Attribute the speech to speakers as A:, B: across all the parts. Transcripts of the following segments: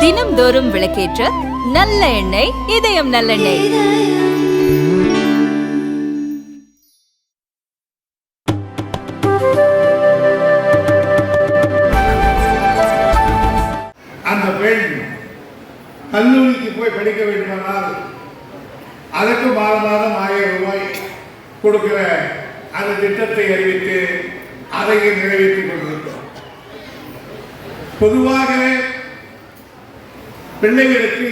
A: தினம்தோறும் விளக்கேற்ற நல்ல எண்ணெய் இதயம் நல்லெண்ணெய்
B: அந்த பெண் கல்லூரிக்கு போய் படிக்க வேண்டுமானால் அதற்கு மாத மாதம் ஆயிரம் ரூபாய் கொடுக்கிற அந்த திட்டத்தை அறிவித்து அதையும் நிறைவேற்றிக் கொண்டிருக்கிறோம். பொதுவாக பிள்ளைகளுக்கு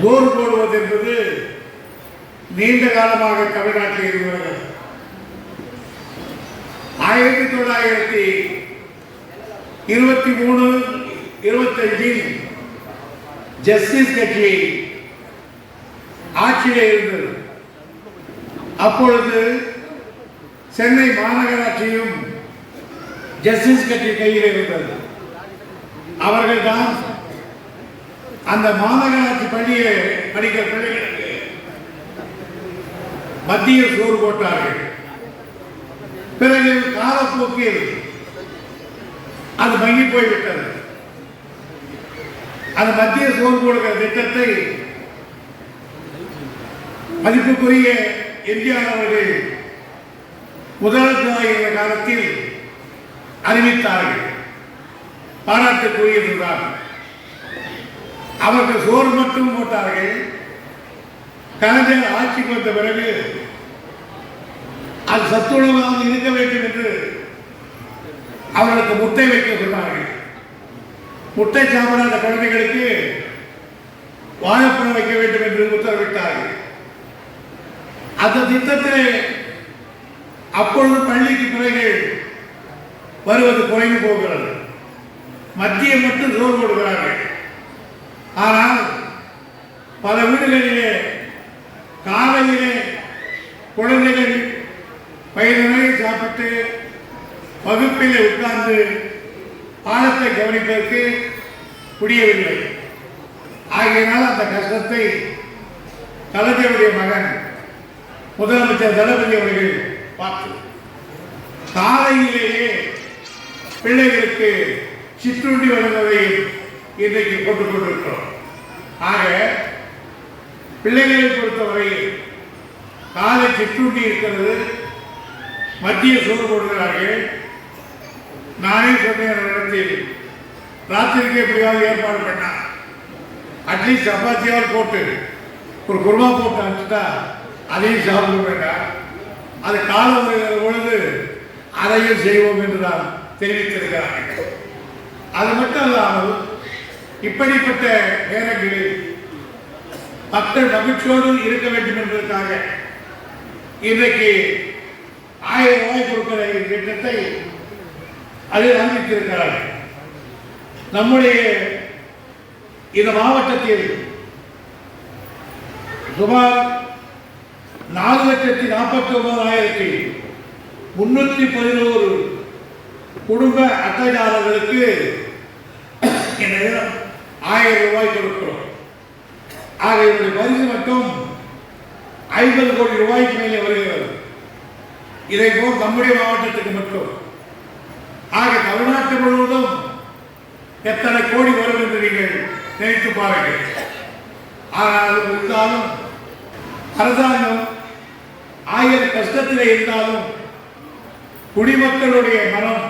B: போர் போடுவது என்பது நீண்ட காலமாக தமிழ்நாட்டில் இருக்கிறது ஆயிரத்தி தொள்ளாயிரத்தி இருபத்தி மூணு இருபத்தஞ்சில் ஜஸ்டிஸ் கட்சி ஆட்சியில் இருந்தது. அப்பொழுது சென்னை மாநகராட்சியும் ஜஸ்டிஸ் கட்சி கையில் இருந்தது. அவர்கள்தான் அந்த மாநகராட்சி பள்ளியை படிக்கிற பிள்ளைகளுக்கு மத்திய சோறு போட்டார்கள். பிறகு காலப்போக்கில் அது மங்கி போய்விட்டது. அந்த மத்திய சோறு கொடுக்கிற திட்டத்தை மதிப்புக்குரிய எம்ஜிஆர் அவர்கள் முதலமைச்சராக காலத்தில் அறிவித்தார்கள். பாராட்டுக்குரியதுதான் அவர்கள் சோறு மட்டும் போட்டார்கள். கலைஞர் ஆட்சிக்கு வந்த பிறகு அது சத்துணவாக இருக்க வேண்டும் என்று அவர்களுக்கு முட்டை வைக்க சொன்னார்கள். முட்டை சாப்பிடாத குழந்தைகளுக்கு வாழைப்பழம் வைக்க வேண்டும் என்று உத்தரவிட்டார்கள். அந்த திட்டத்திலே அப்பொழுது பள்ளிக்கு பிள்ளைகள் வருவது குறைந்து போகிறது. மத்திய மட்டும் சோறு கொடுக்கிறார்கள் ஆனால் பல வீடுகளிலே காலையிலே குழந்தைகள் பயிரை சாப்பிட்டு வகுப்பில் உட்கார்ந்து பாடத்தை கவனிப்பதற்கு முடியவில்லை. ஆகையினால் அந்த கஷ்டத்தை தளபதியுடைய மகன் முதலமைச்சர் தளபதி அவர்கள் பார்த்து காலையிலேயே பிள்ளைகளுக்கு சிற்றுண்டி வழங்குவதை இன்றைக்கு கொண்டு கொண்டிருக்கிறோம். ஆக பிள்ளைகளை பொறுத்தவரையில் காலை சிற்றுண்டி இருக்கிறது. மத்திய சோறு போடுகிறார்கள். நானே சொன்னேன் அந்த இடத்தில் ராத்திரிக்கு எப்படியாவது ஏற்பாடு பண்ணா. அட்லீஸ்ட் சப்பாத்தியாவது போட்டு ஒரு குருமா போட்டு அனுப்பிச்சிட்டா அதையும் சாப்பிட வேண்டாம் அது காலம் பொழுது அதையும் செய்வோம் என்று தான் தெரிவித்திருக்கிறார்கள். அது மட்டும் இல்லாமல் இப்படிப்பட்ட நேரங்களில் மக்கள் மகிழ்ச்சியோடு இருக்க வேண்டும் என்பதற்காக இன்றைக்கு ஆயிரம் ரூபாய் கொடுக்கிற திட்டத்தை அதில் அறிவித்திருக்கிறார்கள் நம்முடைய இந்த மாவட்டத்தில் சுமார் நாலு லட்சத்தி நாற்பத்தி ஒன்பதாயிரத்தி முன்னூற்றி பதினோரு குடும்ப அட்டைதாரர்களுக்கு இந்த நேரம் ஆயிரம் ரூபாய் கொடுக்கிறோம். ஆக இதனுடைய பரிசு மட்டும் ஐம்பது கோடி ரூபாய்க்கு மேலே வருகிறது. இதை போல் நம்முடைய மாவட்டத்துக்கு மட்டும். ஆக தமிழ்நாட்டு முழுவதும் எத்தனை கோடி வரும் என்று நீங்கள் நினைத்து பாருங்கள். ஆனால் இருந்தாலும் அரசாங்கம் ஆயிரம் கஷ்டத்திலே இருந்தாலும் குடிமக்களுடைய மனம்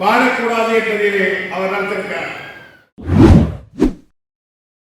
B: பாடக்கூடாது என்பதிலே அவர் நடந்திருக்கிறார்